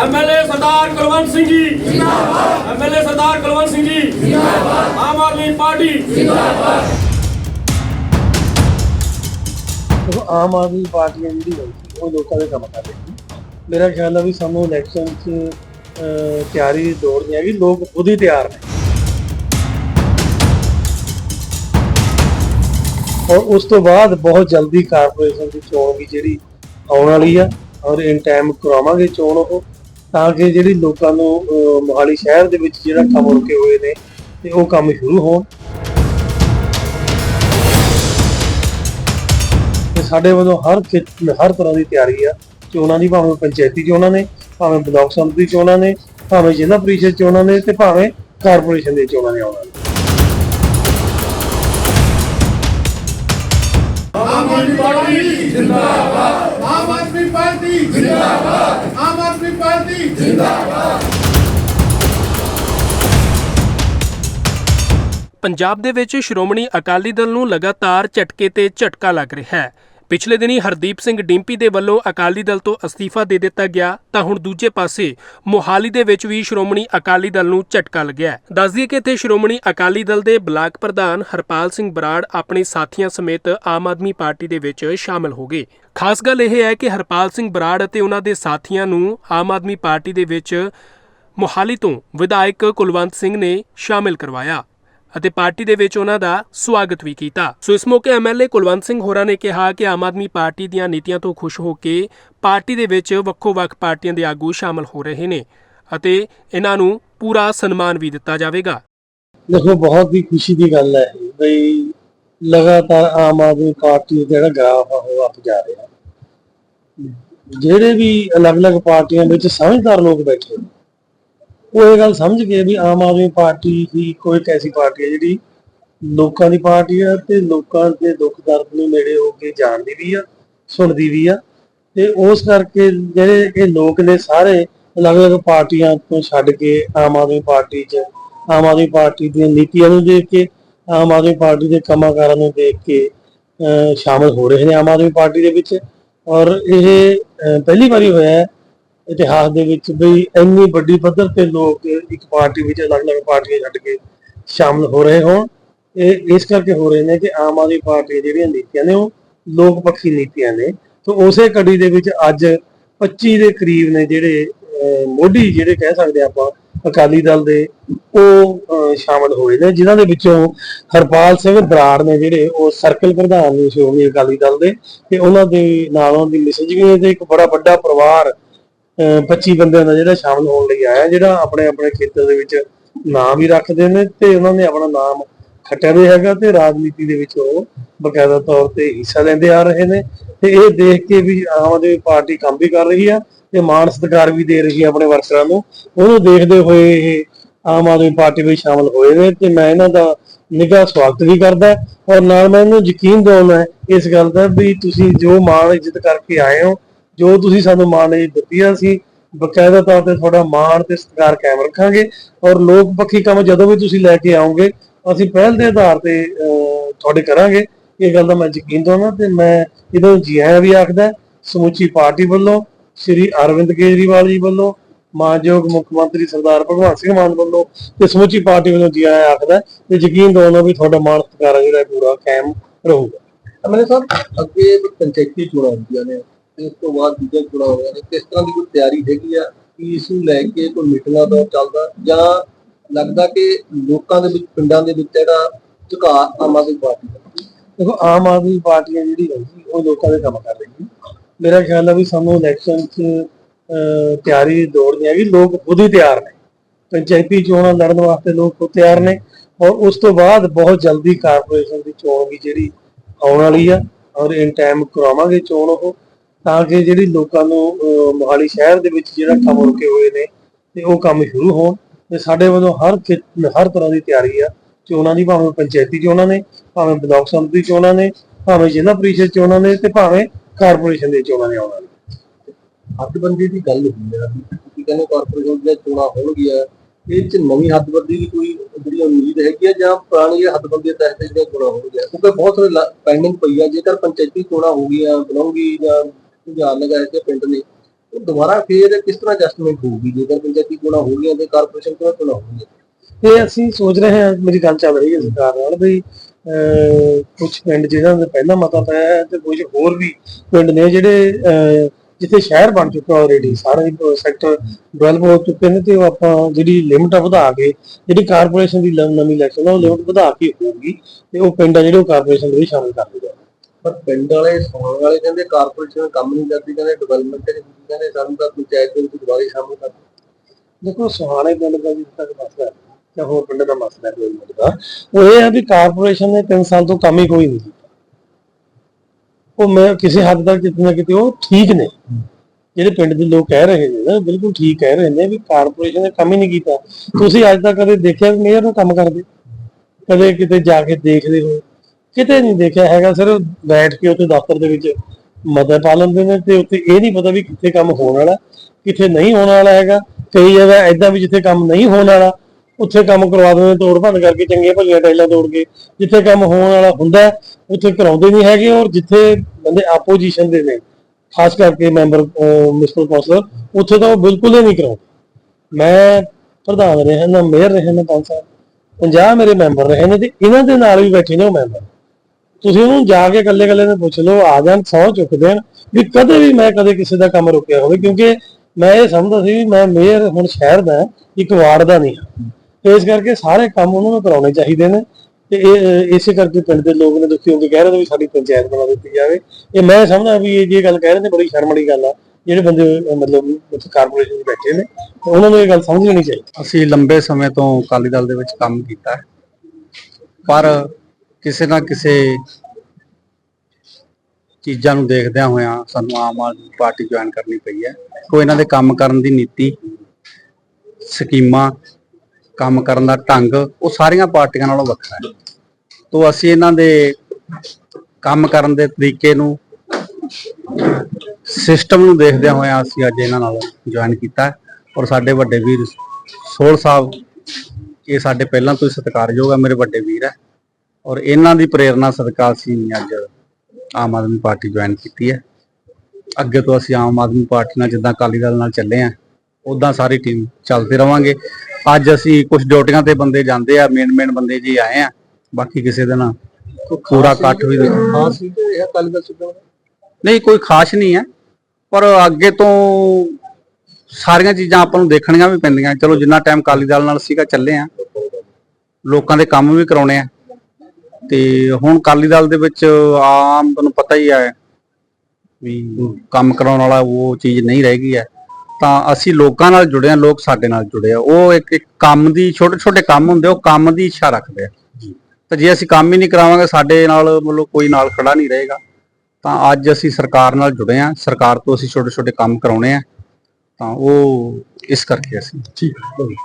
MLA Sardar Kulwant Singh ji. ਜਿੰਦਾਬਾਦ MLA Sardar Kulwant Singh ji. ਜਿੰਦਾਬਾਦ Aam Aadmi party. ਦੇਖੋ, ਆਮ ਆਦਮੀ ਪਾਰਟੀ ਜਿਹੜੀ ਹੋਈ ਉਹ ਲੋਕਾਂ ਦੇ ਕੰਮ ਕਰ ਰਹੀ ਮੇਰਾ ਖਿਆਲ ਹੈ ਵੀ ਸਾਨੂੰ ਇਲੈਕਸ਼ਨ 'ਚ ਤਿਆਰੀ ਦੀ ਦੌੜ ਨਹੀਂ ਹੈਗੀ, ਲੋਕ ਖੁਦ ਹੀ ਤਿਆਰ ਨੇ। ਔਰ ਉਸ ਤੋਂ ਬਾਅਦ ਬਹੁਤ ਜਲਦੀ ਕਾਰਪੋਰੇਸ਼ਨ ਦੀ ਚੋਣ ਵੀ ਜਿਹੜੀ ਆਉਣ ਵਾਲੀ ਆ, ਔਰ ਇਨ ਟਾਈਮ ਕਰਾਵਾਂਗੇ ਚੋਣ ਉਹ। ਤਾਂ ਕਿ ਜਿਹੜੀ ਲੋਕਾਂ ਨੂੰ ਮੋਹਾਲੀ ਸ਼ਹਿਰ ਦੇ ਵਿੱਚ ਜਿਹੜਾ ਕੰਮ ਰੁਕੇ ਹੋਏ ਨੇ ਤੇ ਉਹ ਕੰਮ ਸ਼ੁਰੂ ਹੋਣ। ਤੇ ਸਾਡੇ ਵੱਲੋਂ ਹਰ ਹਰ ਤਰ੍ਹਾਂ ਦੀ ਤਿਆਰੀ ਆ ਚੋਣਾਂ ਦੀ ਭਾਵੇਂ ਪੰਚਾਇਤੀ ਚੋਣਾਂ ਨੇ ਭਾਵੇਂ ਬਲਾਕ ਸੰਮਤੀ ਚੋਣਾਂ ਨੇ ਭਾਵੇਂ ਜ਼ਿਲ੍ਹਾ ਪ੍ਰੀਸ਼ਦ ਚੋਣਾਂ ਨੇ ਤੇ ਭਾਵੇਂ ਕਾਰਪੋਰੇਸ਼ਨ ਦੇ ਚੋਣਾਂ ਨੇ ਆਉਣਾ। ਆਮ ਆਦਮੀ ਪਾਰਟੀ ਜਿੰਦਾਬਾਦ। ਆਮ ਆਦਮੀ ਪਾਰਟੀ ਜਿੰਦਾਬਾਦ। ਆਮ ਆਦਮੀ ਪਾਰਟੀ। ਪੰਜਾਬ ਦੇ ਵਿੱਚ ਸ਼੍ਰੋਮਣੀ ਅਕਾਲੀ ਦਲ ਨੂੰ ਲਗਾਤਾਰ ਝਟਕੇ ਤੇ ਝਟਕਾ ਲੱਗ ਰਿਹਾ ਹੈ। ਪਿਛਲੇ ਦਿਨੀ ਹਰਦੀਪ ਸਿੰਘ ਡਿੰਪੀ ਦੇ ਵੱਲੋਂ ਅਕਾਲੀ ਦਲ ਤੋਂ ਅਸਤੀਫਾ ਦੇ ਦਿੱਤਾ ਗਿਆ, ਤਾਂ ਹੁਣ ਦੂਜੇ ਪਾਸੇ ਮੋਹਾਲੀ ਦੇ ਵਿੱਚ ਵੀ ਸ਼੍ਰੋਮਣੀ ਅਕਾਲੀ ਦਲ ਨੂੰ ਝਟਕਾ ਲੱਗਿਆ ਹੈ। ਦੱਸ ਦਈਏ ਕਿ ਇੱਥੇ ਸ਼੍ਰੋਮਣੀ ਅਕਾਲੀ ਦਲ ਦੇ ਬਲਾਕ ਪ੍ਰਧਾਨ ਹਰਪਾਲ ਸਿੰਘ ਬਰਾੜ ਆਪਣੇ ਸਾਥੀਆਂ ਸਮੇਤ ਆਮ ਆਦਮੀ ਪਾਰਟੀ ਦੇ ਵਿੱਚ ਸ਼ਾਮਲ ਹੋ ਗਏ। ਖਾਸ ਗੱਲ ਇਹ ਹੈ ਕਿ ਹਰਪਾਲ ਸਿੰਘ ਬਰਾੜ ਅਤੇ ਉਹਨਾਂ ਦੇ ਸਾਥੀਆਂ ਨੂੰ ਆਮ ਆਦਮੀ ਪਾਰਟੀ ਦੇ ਵਿੱਚ ਮੋਹਾਲੀ ਤੋਂ ਵਿਧਾਇਕ ਕੁਲਵੰਤ ਸਿੰਘ ਨੇ ਸ਼ਾਮਿਲ ਕਰਵਾਇਆ। ਅਤੇ ਪਾਰਟੀ ਦੇ ਵਿੱਚ ਉਹਨਾਂ ਦਾ ਸਵਾਗਤ ਵੀ ਕੀਤਾ। ਸੋ ਇਸ ਮੌਕੇ ਐਮਐਲਏ ਕੁਲਵੰਤ ਸਿੰਘ ਹੋਰਾਂ ਨੇ ਕਿਹਾ ਕਿ ਆਮ ਆਦਮੀ ਪਾਰਟੀ ਦੀਆਂ ਨੀਤੀਆਂ ਤੋਂ ਖੁਸ਼ ਹੋ ਕੇ ਪਾਰਟੀ ਦੇ ਵਿੱਚ ਵੱਖੋ-ਵੱਖ ਪਾਰਟੀਆਂ ਦੇ ਆਗੂ ਸ਼ਾਮਲ ਹੋ ਰਹੇ ਨੇ ਅਤੇ ਇਹਨਾਂ ਨੂੰ ਪੂਰਾ ਸਨਮਾਨ ਵੀ ਦਿੱਤਾ ਜਾਵੇਗਾ। ਦੇਖੋ, ਬਹੁਤ ਹੀ ਖੁਸ਼ੀ ਦੀ ਗੱਲ ਹੈ ਬਈ ਲਗਾਤਾਰ ਆਮ ਆਦਮੀ ਪਾਰਟੀ ਦਾ ਜਿਹੜਾ ਗ੍ਰਾਫ ਆ, ਉਹ ਅੱਪ ਜਾ ਰਿਹਾ। ਜਿਹੜੇ ਵੀ ਅਲੱਗ-ਅਲੱਗ ਪਾਰਟੀਆਂ ਵਿੱਚ ਸਮਝਦਾਰ ਲੋਕ ਬੈਠੇ ਨੇ ਉਹ ਇਹ ਗੱਲ ਸਮਝ ਗਏ ਵੀ ਆਮ ਆਦਮੀ ਪਾਰਟੀ ਹੀ ਕੋਈ ਇੱਕ ਐਸੀ ਪਾਰਟੀ ਹੈ ਜਿਹੜੀ ਲੋਕਾਂ ਦੀ ਪਾਰਟੀ ਹੈ ਤੇ ਲੋਕਾਂ ਦੇ ਦੁੱਖ ਦਰਦ ਨੂੰ ਨੇੜੇ ਹੋ ਕੇ ਜਾਣਦੀ ਵੀ ਆ ਸੁਣਦੀ ਵੀ ਆ। ਤੇ ਉਸ ਕਰਕੇ ਜਿਹੜੇ ਇਹ ਲੋਕ ਨੇ ਸਾਰੇ ਅਲੱਗ-ਅਲੱਗ ਪਾਰਟੀਆਂ ਤੋਂ ਛੱਡ ਕੇ ਆਮ ਆਦਮੀ ਪਾਰਟੀ 'ਚ ਆਮ ਆਦਮੀ ਪਾਰਟੀ ਦੀਆਂ ਨੀਤੀਆਂ ਨੂੰ ਦੇਖ ਕੇ ਆਮ ਆਦਮੀ ਪਾਰਟੀ ਦੇ ਕੰਮਾਂ-ਕਾਰਾਂ ਨੂੰ ਦੇਖ ਕੇ ਅਹ, ਸ਼ਾਮਲ ਹੋ ਰਹੇ ਨੇ ਆਮ ਆਦਮੀ ਪਾਰਟੀ ਦੇ ਵਿੱਚ। ਔਰ ਇਹ ਪਹਿਲੀ ਵਾਰੀ ਹੋਇਆ ਹੈ ਇਤਿਹਾਸ ਦੇ ਵਿੱਚ ਬਈ ਇੰਨੀ ਵੱਡੀ ਪੱਧਰ ਤੇ ਲੋਕ ਇੱਕ ਪਾਰਟੀ ਵਿੱਚ ਅਲੱਗ-ਅਲੱਗ ਪਾਰਟੀਆਂ ਛੱਡ ਕੇ ਸ਼ਾਮਲ ਹੋ ਰਹੇ ਹੋਣ ਇਹ ਇਸ ਕਰਕੇ ਹੋ ਰਹੇ ਨੇ ਕਿ ਆਮ ਆਦਮੀ ਪਾਰਟੀ ਜਿਹੜੀਆਂ ਨੀਤੀਆਂ ਨੇ ਉਹ ਲੋਕ ਪੱਖੀ ਨੀਤੀਆਂ ਨੇ। ਤੇ ਉਸੇ ਕੜੀ ਦੇ ਵਿੱਚ ਅੱਜ 25 ਦੇ ਕਰੀਬ ਨੇ ਜਿਹੜੇ ਅਹ, ਮੋਢੀ ਜਿਹੜੇ ਕਹਿ ਸਕਦੇ ਆਪਾਂ ਅਕਾਲੀ ਦਲ ਦੇ ਉਹ ਅਹ, ਸ਼ਾਮਲ ਹੋਏ ਨੇ ਜਿਨ੍ਹਾਂ ਦੇ ਵਿੱਚੋਂ ਹਰਪਾਲ ਸਿੰਘ ਬਰਾੜ ਨੇ ਜਿਹੜੇ ਉਹ ਸਰਕਲ ਪ੍ਰਧਾਨ ਨੇ ਸ਼੍ਰੋਮਣੀ ਅਕਾਲੀ ਦਲ ਦੇ ਤੇ ਉਹਨਾਂ ਦੇ ਨਾਲ ਉਹਨਾਂ ਦੀ ਮਿਸਜ ਵੀ ਹੈ ਤੇ ਇੱਕ ਬੜਾ ਵੱਡਾ ਪਰਿਵਾਰ 25 ਬੰਦਿਆਂ ਦਾ ਜਿਹੜਾ ਸ਼ਾਮਲ ਹੋਣ ਲਈ ਆਇਆ, ਜਿਹੜਾ ਆਪਣੇ ਆਪਣੇ ਖੇਤਰ ਦੇ ਵਿੱਚ ਨਾਮ ਵੀ ਰੱਖਦੇ ਨੇ ਤੇ ਉਹਨਾਂ ਨੇ ਆਪਣਾ ਨਾਮ ਖੱਟਿਆ ਵੀ ਹੈਗਾ ਤੇ ਰਾਜਨੀਤੀ ਦੇ ਵਿੱਚ ਉਹ ਬਕਾਇਦਾ ਤੌਰ ਤੇ ਹਿੱਸਾ ਲੈਂਦੇ ਆ ਰਹੇ ਨੇ ਤੇ ਇਹ ਦੇਖ ਕੇ ਵੀ ਆਮ ਆਦਮੀ ਪਾਰਟੀ ਕੰਮ ਵੀ ਕਰ ਰਹੀ ਆ ਤੇ ਮਾਣ ਸਤਿਕਾਰ ਵੀ ਦੇ ਰਹੀ ਹੈ ਆਪਣੇ ਵਰਕਰਾਂ ਨੂੰ। ਉਹਨੂੰ ਦੇਖਦੇ ਹੋਏ ਇਹ ਆਮ ਆਦਮੀ ਪਾਰਟੀ ਵਿੱਚ ਸ਼ਾਮਲ ਹੋਏ ਨੇ ਤੇ ਮੈਂ ਇਹਨਾਂ ਦਾ ਨਿੱਘਾ ਸਵਾਗਤ ਵੀ ਕਰਦਾ ਔਰ ਨਾਲ ਮੈਂ ਇਹਨੂੰ ਯਕੀਨ ਦਿਵਾਉਣਾ ਇਸ ਗੱਲ ਦਾ ਵੀ ਤੁਸੀਂ ਜੋ ਮਾਣ ਇੱਜ਼ਤ ਕਰਕੇ ਆਏ ਹੋ ਜੋ ਤੁਸੀਂ ਸਾਨੂੰ ਮਾਣ ਇੱਜ਼ਤ ਦਿੱਤੀ ਆ ਅਸੀਂ ਬਕਾਇਦਾ ਤੌਰ ਤੇ ਤੁਹਾਡਾ ਮਾਣ ਤੇ ਸਤਿਕਾਰ ਕਾਇਮ ਰੱਖਾਂਗੇ ਔਰ ਲੋਕ ਪੱਖੀ ਕੰਮ ਜਦੋਂ ਵੀ ਤੁਸੀਂ ਲੈ ਕੇ ਆਓਗੇ ਅਸੀਂ ਪਹਿਲ ਦੇ ਆਧਾਰ ਤੇ ਤੁਹਾਡੇ ਕਰਾਂਗੇ। ਇਹ ਗੱਲ ਦਾ ਮੈਂ ਯਕੀਨ ਦਵਾਉਣਾ ਤੇ ਮੈਂ ਇਹਨਾਂ ਨੂੰ ਜੀ ਆਇਆਂ ਵੀ ਆਖਦਾ, ਸਮੁੱਚੀ ਪਾਰਟੀ ਵੱਲੋਂ, ਸ਼੍ਰੀ ਅਰਵਿੰਦ ਕੇਜਰੀਵਾਲ ਜੀ ਵੱਲੋਂ, ਮਾਨਯੋਗ ਮੁੱਖ ਮੰਤਰੀ ਸਰਦਾਰ ਭਗਵੰਤ ਸਿੰਘ ਮਾਨ ਵੱਲੋਂ ਤੇ ਸਮੁੱਚੀ ਪਾਰਟੀ ਵੱਲੋਂ ਜੀ ਆਇਆਂ ਆਖਦਾ, ਤੇ ਯਕੀਨ ਦਵਾਉਣਾ ਵੀ ਤੁਹਾਡਾ ਮਾਣ ਸਤਿਕਾਰ ਜਿਹੜਾ ਪੂਰਾ ਕਾਇਮ ਰਹੂਗਾ। ਅਮਲੇ ਸਾਹਿਬ, ਅੱਗੇ ਪੰਚਾਇਤੀ ਚੋਣਾਂ ਹੁੰਦੀਆਂ ਨੇ ਤੇ ਉਸ ਤੋਂ ਬਾਅਦ ਦੂਜੇ ਚੋਣਾਂ ਹੋਣੀਆਂ ਨੇ। ਕਿਸ ਤਰ੍ਹਾਂ ਦੀ ਕੋਈ ਤਿਆਰੀ ਹੈਗੀ ਆ? ਕੀ ਇਸ ਨੂੰ ਲੈ ਕੇ ਕੋਈ ਮੀਟਿੰਗਾਂ ਦਾ ਚੱਲਦਾ? ਜਾਂ ਲੱਗਦਾ ਕਿ ਲੋਕਾਂ ਦੇ ਵਿੱਚ, ਪਿੰਡਾਂ ਦੇ ਵਿੱਚ ਜਿਹੜਾ ਝੁਕਾਅ ਆਮ ਆਦਮੀ ਪਾਰਟੀ ਦਾ? ਦੇਖੋ, ਆਮ ਆਦਮੀ ਪਾਰਟੀ ਹੈ ਜਿਹੜੀ ਹੋਈ ਉਹ ਲੋਕਾਂ ਦੇ ਕੰਮ ਕਰ ਰਹੀ ਹੈ। ਮੇਰਾ ਖਿਆਲ ਹੈ ਵੀ ਸਾਨੂੰ ਇਲੈਕਸ਼ਨ 'ਚ ਤਿਆਰੀ ਦੌੜ ਨਹੀਂ ਹੈਗੀ। ਲੋਕ ਖੁਦ ਹੀ ਤਿਆਰ ਨੇ। ਪੰਚਾਇਤੀ ਚੋਣਾਂ ਲੜਨ ਵਾਸਤੇ ਲੋਕ ਖੁਦ ਤਿਆਰ ਨੇ। ਔਰ ਉਸ ਤੋਂ ਬਾਅਦ ਬਹੁਤ ਜਲਦੀ ਕਾਰਪੋਰੇਸ਼ਨ ਦੀ ਚੋਣ ਵੀ ਜਿਹੜੀ ਆਉਣ ਵਾਲੀ ਆ। ਔਰ ਇਨ ਟਾਈਮ ਕਰਾਵਾਂਗੇ ਚੋਣ ਉਹ। ਤਾਂ ਕਿ ਜਿਹੜੀ ਲੋਕਾਂ ਨੂੰ ਅਹ, ਮੋਹਾਲੀ ਸ਼ਹਿਰ ਦੇ ਵਿੱਚ ਜਿਹੜਾ ਕੰਮ ਰੁਕੇ ਹੋਏ ਨੇ ਤੇ ਉਹ ਕੰਮ ਸ਼ੁਰੂ ਹੋਣ ਤੇ ਸਾਡੇ ਵੱਲੋਂ ਹਰ ਖੇਤ- ਹਰ ਤਰ੍ਹਾਂ ਦੀ ਤਿਆਰੀ ਆ ਚੋਣਾਂ ਦੀ ਭਾਵੇਂ ਪੰਚਾਇਤੀ ਚੋਣਾਂ ਨੇ ਭਾਵੇਂ ਬਲਾਕ ਸੰਮਤੀ ਚੋਣਾਂ ਨੇ ਭਾਵੇਂ ਜ਼ਿਲ੍ਹਾ ਪ੍ਰੀਸ਼ਦ ਚੋਣਾਂ ਨੇ ਤੇ ਭਾਵੇਂ ਕਾਰਪੋਰੇਸ਼ਨ ਦੇ ਚੋਣਾਂ ਨੇ ਆਉਣਾ ਹੱਦਬੰਦੀ ਦੀ ਗੱਲ ਹੁੰਦੀ ਹੈ ਤੁਸੀਂ ਕਹਿੰਦੇ ਕਾਰਪੋਰੇਸ਼ਨ ਦੀਆਂ ਚੋਣਾਂ ਹੋਣਗੀਆਂ ਇਹ ਚ ਨਵੀਂ ਹੱਦਬੰਦੀ ਦੀ ਕੋਈ ਜਿਹੜੀ ਉਮੀਦ ਹੈਗੀ ਆ ਜਾਂ ਪੁਰਾਣੀ ਹੱਦਬੰਦੀ ਦੇ ਤਹਿਤ ਜਿਹੜੀਆਂ ਚੋਣਾਂ ਹੋਣਗੀਆਂ? ਕਿਉਂਕਿ ਬਹੁਤ ਸਾਰੇ ਪੈਂਡਿੰਗ ਪਈ ਆ ਜੇਕਰ ਪੰਚਾਇਤੀ ਚੋਣਾਂ ਹੋ ਗਈਆਂ ਬਣਾਉਗੀ ਜਾਂ ਸੁਝਾਅ ਲਗਾਏ ਤੇ ਪਿੰਡ ਨੇ। ਉਹ ਦੁਬਾਰਾ ਫੇਰ ਕਿਸ ਤਰ੍ਹਾਂ ਐਡਜਸਟਮੈਂਟ ਹੋਊਗੀ? ਜੇਕਰ ਪੰਚਾਇਤੀ ਚੋਣਾਂ ਹੋ ਗਈਆਂ ਤੇ ਕਾਰਪੋਰੇਸ਼ਨ ਚੋਣਾਂ ਚੋਣਾਂ ਹੋਣਗੀਆਂ ਇਹ ਅਸੀਂ ਸੋਚ ਰਹੇ ਹਾਂ, ਮੇਰੀ ਗੱਲ ਚੱਲ ਰਹੀ ਹੈ ਸਰਕਾਰ ਨਾਲ ਵੀ ਕੁਝ ਪਿੰਡ ਜਿਹਨਾਂ ਦੇ ਪਹਿਲਾਂ ਮਤਾ ਪਿਆ ਹੈ ਤੇ ਕੁਝ ਹੋਰ ਵੀ ਪਿੰਡ ਨੇ ਜਿਹੜੇ ਜਿੱਥੇ ਸ਼ਹਿਰ ਬਣ ਚੁੱਕਾ ਆਲਰੇਡੀ ਸਾਰੇ ਸੈਕਟਰ ਡਿਵੈਲਪ ਹੋ ਚੁੱਕੇ ਨੇ ਤੇ ਉਹ ਆਪਾਂ ਜਿਹੜੀ ਲਿਮਟ ਵਧਾ ਕੇ, ਜਿਹੜੀ ਕਾਰਪੋਰੇਸ਼ਨ ਦੀ ਨਵੀਂ ਇਲੈਕਸ਼ਨ ਆ, ਉਹ ਲਿਮਟ ਵਧਾ ਕੇ ਹੋਊਗੀ ਤੇ ਉਹ ਪਿੰਡ ਆ ਜਿਹੜੇ ਉਹ ਕਾਰਪੋਰੇਸ਼ਨ ਦੇ ਵਿੱਚ ਸ਼ਾਮਿਲ ਕਰ ਲਏ ਪਰ ਪਿੰਡ ਵਾਲੇ ਸੌਣ ਵਾਲੇ ਕਹਿੰਦੇ ਕਾਰਪੋਰੇਸ਼ਨ ਕੰਮ ਨਹੀਂ ਕਰਦੀ, ਕਹਿੰਦੇ ਡਿਵੈਲਪਮੈਂਟ ਦੇ ਕਹਿੰਦੇ ਸਾਨੂੰ ਤਾਂ ਪੰਚਾਇਤ ਦੇ ਵਿੱਚ ਦੁਬਾਰਾ ਸ਼ਾਮਲ ਕਰ ਦੇਖੋ ਸੁਹਾਣੇ ਪਿੰਡ ਦਾ ਜਿੱਥੇ ਤੱਕ ਮਸਲਾ ਜਾਂ ਹੋਰ ਪਿੰਡ ਦਾ ਮਸਲਾ ਹੈ ਡਿਵੈਲਪਮੈਂਟ ਉਹ ਇਹ ਹੈ ਵੀ ਕਾਰਪੋਰੇਸ਼ਨ ਨੇ 3 ਸਾਲ ਤੋਂ ਕੰਮ ਹੀ ਕੋਈ ਨਹੀਂ ਕੀਤਾ। ਉਹ ਮੈਂ ਕਿਸੇ ਹੱਦ ਤੱਕ ਕਿਤੇ ਨਾ ਕਿਤੇ ਉਹ ਠੀਕ ਨੇ। ਜਿਹੜੇ ਪਿੰਡ ਦੇ ਲੋਕ ਕਹਿ ਰਹੇ ਨੇ ਨਾ, ਬਿਲਕੁਲ ਠੀਕ ਕਹਿ ਰਹੇ ਨੇ ਵੀ ਕਾਰਪੋਰੇਸ਼ਨ ਨੇ ਕੰਮ ਹੀ ਨਹੀਂ ਕੀਤਾ। ਤੁਸੀਂ ਅੱਜ ਤੱਕ ਕਦੇ ਦੇਖਿਆ ਵੀ ਮੇਅਰ ਨੂੰ ਕੰਮ ਕਰਦੇ? ਕਦੇ ਕਿਤੇ ਜਾ ਕੇ ਦੇਖਦੇ ਹੋ? ਕਿਤੇ ਨਹੀਂ ਦੇਖਿਆ ਹੈਗਾ, ਸਿਰਫ ਬੈਠ ਕੇ ਉੱਥੇ ਦਫ਼ਤਰ ਦੇ ਵਿੱਚ ਮਦਦ ਪਾ ਲੈਂਦੇ ਨੇ ਤੇ ਉੱਥੇ ਇਹ ਨਹੀਂ ਪਤਾ ਵੀ ਕਿੱਥੇ ਕੰਮ ਹੋਣ ਵਾਲਾ, ਕਿੱਥੇ ਨਹੀਂ ਹੋਣ ਵਾਲਾ ਹੈਗਾ। ਕਈ ਜਗ੍ਹਾ ਐਦਾਂ ਵੀ ਜਿੱਥੇ ਕੰਮ ਨਹੀਂ ਹੋਣ ਵਾਲਾ, ਉੱਥੇ ਕੰਮ ਕਰਵਾ ਦਿੰਦੇ ਤੋੜ ਭੰਨ ਕਰਕੇ, ਚੰਗੀਆਂ ਭਲੀਆਂ ਟਾਈਲਾਂ ਤੋੜ ਕੇ। ਜਿੱਥੇ ਕੰਮ ਹੋਣ ਵਾਲਾ ਹੁੰਦਾ, ਉੱਥੇ ਕਰਾਉਂਦੇ ਨਹੀਂ ਹੈਗੇ ਔਰ ਜਿੱਥੇ ਬੰਦੇ ਆਪੋਜੀਸ਼ਨ ਦੇ ਨੇ, ਖਾਸ ਕਰਕੇ ਮੈਂਬਰ ਮਿਸਟਰ ਕੌਂਸਲਰ ਉੱਥੇ ਤਾਂ ਉਹ ਬਿਲਕੁਲ ਹੀ ਨਹੀਂ ਕਰਾਉਂਦੇ। ਮੈਂ ਪ੍ਰਧਾਨ ਰਿਹਾ, ਨਾ ਮੇਅਰ ਰਿਹਾ, ਨਾ ਪੰਜ ਸਾਲ 50 ਮੇਰੇ ਮੈਂਬਰ ਰਹੇ ਨੇ ਤੇ ਇਹਨਾਂ ਦੇ ਨਾਲ ਵੀ ਬੈਠੇ ਨੇ ਉਹ ਮੈਂਬਰ ਤੁਸੀਂ ਉਹਨੂੰ ਜਾ ਕੇ ਇਕੱਲੇ ਇਕੱਲੇ ਨੂੰ ਪੁੱਛ ਲਓ, ਆ ਜਾਣ ਸੌ ਚੁੱਕ ਦੇਣ ਵੀ ਕਦੇ ਵੀ ਮੈਂ ਕਦੇ ਕਿਸੇ ਦਾ ਕੰਮ ਰੋਕਿਆ ਹੋਵੇ, ਕਿਉਂਕਿ ਮੈਂ ਇਹ ਸਮਝਦਾ ਸੀ ਵੀ ਮੈਂ ਮੇਅਰ ਹੁਣ ਸ਼ਹਿਰ ਦਾ ਇੱਕ ਵਾਰਡ ਦਾ ਨਹੀਂ ਹਾਂ। ਇਸ ਕਰਕੇ ਸਾਰੇ ਕੰਮ ਉਹਨਾਂ ਨੂੰ ਕਰਾਉਣੇ ਚਾਹੀਦੇ ਨੇ। ਤੇ ਇਹ ਇਸੇ ਕਰਕੇ ਪਿੰਡ ਦੇ ਲੋਕ ਨੇ ਦੁਖੀ ਹੋ ਕੇ ਕਹਿ ਰਹੇ ਨੇ ਵੀ ਸਾਡੀ ਪੰਚਾਇਤ ਬਣਾ ਦਿੱਤੀ ਜਾਵੇ। ਇਹ ਮੈਂ ਸਮਝਦਾ ਵੀ ਇਹ ਜੇ ਗੱਲ ਕਹਿ ਰਹੇ ਨੇ, ਬੜੀ ਸ਼ਰਮ ਵਾਲੀ ਗੱਲ ਆ। ਜਿਹੜੇ ਬੰਦੇ, ਮਤਲਬ ਉੱਥੇ ਕਾਰਪੋਰੇਸ਼ਨ 'ਚ ਬੈਠੇ ਨੇ ਉਹਨਾਂ ਨੂੰ ਇਹ ਗੱਲ ਸਮਝਣੀ ਚਾਹੀਦੀ। ਅਸੀਂ ਲੰਬੇ ਸਮੇਂ ਤੋਂ ਅਕਾਲੀ ਦਲ ਦੇ ਵਿੱਚ ਕੰਮ ਕੀਤਾ ਹੈ। ਪਰ ਕਿਸੇ ਨਾ ਕਿਸੇ ਚੀਜ਼ਾਂ ਨੂੰ ਦੇਖਦਿਆਂ ਹੋਇਆਂ ਸਾਨੂੰ ਆਮ ਆਦਮੀ ਪਾਰਟੀ ਜੁਆਇਨ ਕਰਨੀ ਪਈ ਹੈ। ਕੋਈ ਇਹਨਾਂ ਦੇ ਕੰਮ ਕਰਨ ਦੀ ਨੀਤੀ, ਸਕੀਮਾਂ, ਕੰਮ ਕਰਨ ਦਾ ਢੰਗ, ਉਹ ਸਾਰੀਆਂ ਪਾਰਟੀਆਂ ਨਾਲੋਂ ਵੱਖਰਾ ਹੈ। ਤੋਂ ਅਸੀਂ ਇਹਨਾਂ ਦੇ ਕੰਮ ਕਰਨ ਦੇ ਤਰੀਕੇ ਨੂੰ, ਸਿਸਟਮ ਨੂੰ ਦੇਖਦਿਆਂ ਹੋਇਆਂ ਅਸੀਂ ਅੱਜ ਇਹਨਾਂ ਨਾਲ ਜੁਆਇਨ ਕੀਤਾ ਹੈ। ਔਰ ਸਾਡੇ ਵੱਡੇ ਵੀਰ ਸੋਲ ਸਾਹਿਬ, ਇਹ ਸਾਡੇ ਪਹਿਲਾਂ ਤੋਂ ਹੀ ਸਤਿਕਾਰਯੋਗ ਹੈ ਮੇਰੇ ਵੱਡੇ ਵੀਰ ਹੈ। ਔਰ ਇਹਨਾਂ ਦੀ ਪ੍ਰੇਰਣਾ ਸਦਕਾ ਅਸੀਂ ਅੱਜ ਆਮ ਆਦਮੀ ਪਾਰਟੀ ਜੁਆਇਨ ਕੀਤੀ ਹੈ। ਅੱਗੇ ਤੋਂ ਅਸੀਂ ਆਮ ਆਦਮੀ ਪਾਰਟੀ ਨਾਲ ਜਿੱਦਾਂ ਅਕਾਲੀ ਦਲ ਨਾਲ ਚੱਲੇ ਆ ਉਦਾਂ ਸਾਰੀ ਟੀਮ ਚੱਲਦੇ ਰਵਾਂਗੇ। ਅੱਜ ਅਸੀਂ ਕੁਝ ਡਿਊਟੀਆਂ ਤੇ ਬੰਦੇ ਜਾਂਦੇ ਆ ਮੇਨ ਮੇਨ ਬੰਦੇ ਜੀ ਆਏ ਆ ਬਾਕੀ ਕਿਸੇ ਦਿਨ ਪੂਰਾ ਇਕੱਠ ਵੀ ਖਾਸ ਇਹ ਅਕਾਲੀ ਦਲ ਸੁਪਰ ਨਹੀਂ ਕੋਈ ਖਾਸ ਨਹੀਂ ਹੈ ਪਰ ਅੱਗੇ ਤੋਂ ਸਾਰੀਆਂ ਚੀਜ਼ਾਂ ਆਪਾਂ ਨੂੰ ਦੇਖਣੀਆਂ ਵੀ ਪੈਂਦੀਆਂ। ਚਲੋ ਜਿੰਨਾ ਟਾਈਮ ਅਕਾਲੀ ਦਲ ਨਾਲ ਸੀਗਾ ਚੱਲੇ ਆ ਲੋਕਾਂ ਦੇ ਕੰਮ ਵੀ ਕਰਾਉਣੇ ਆ। ਤੇ ਹੁਣ ਅਕਾਲੀ ਦਲ ਦੇ ਵਿੱਚ ਆਮ ਤੁਹਾਨੂੰ ਪਤਾ ਹੀ ਹੈ ਵੀ ਕੰਮ ਕਰਾਉਣ ਵਾਲਾ ਉਹ ਚੀਜ਼ ਨਹੀਂ ਰਹਿ ਗਈ ਹੈ। ਤਾਂ ਅਸੀਂ ਲੋਕਾਂ ਨਾਲ ਜੁੜੇ ਆ ਲੋਕ ਸਾਡੇ ਨਾਲ ਜੁੜੇ ਆ। ਉਹ ਇੱਕ ਇੱਕ ਕੰਮ ਦੀ ਛੋਟੇ ਛੋਟੇ ਕੰਮ ਹੁੰਦੇ ਉਹ ਕੰਮ ਦੀ ਇੱਛਾ ਰੱਖਦੇ ਆ। ਤਾਂ ਜੇ ਅਸੀਂ ਕੰਮ ਹੀ ਨਹੀਂ ਕਰਾਵਾਂਗੇ ਸਾਡੇ ਨਾਲ ਮਤਲਬ ਕੋਈ ਨਾਲ ਖੜਾ ਨਹੀਂ ਰਹੇਗਾ। ਤਾਂ ਅੱਜ ਅਸੀਂ ਸਰਕਾਰ ਨਾਲ ਜੁੜੇ ਆ ਸਰਕਾਰ ਤੋਂ ਅਸੀਂ ਛੋਟੇ ਛੋਟੇ ਕੰਮ ਕਰਾਉਣੇ ਆ। ਤਾਂ ਉਹ ਇਸ ਕਰਕੇ ਅਸੀਂ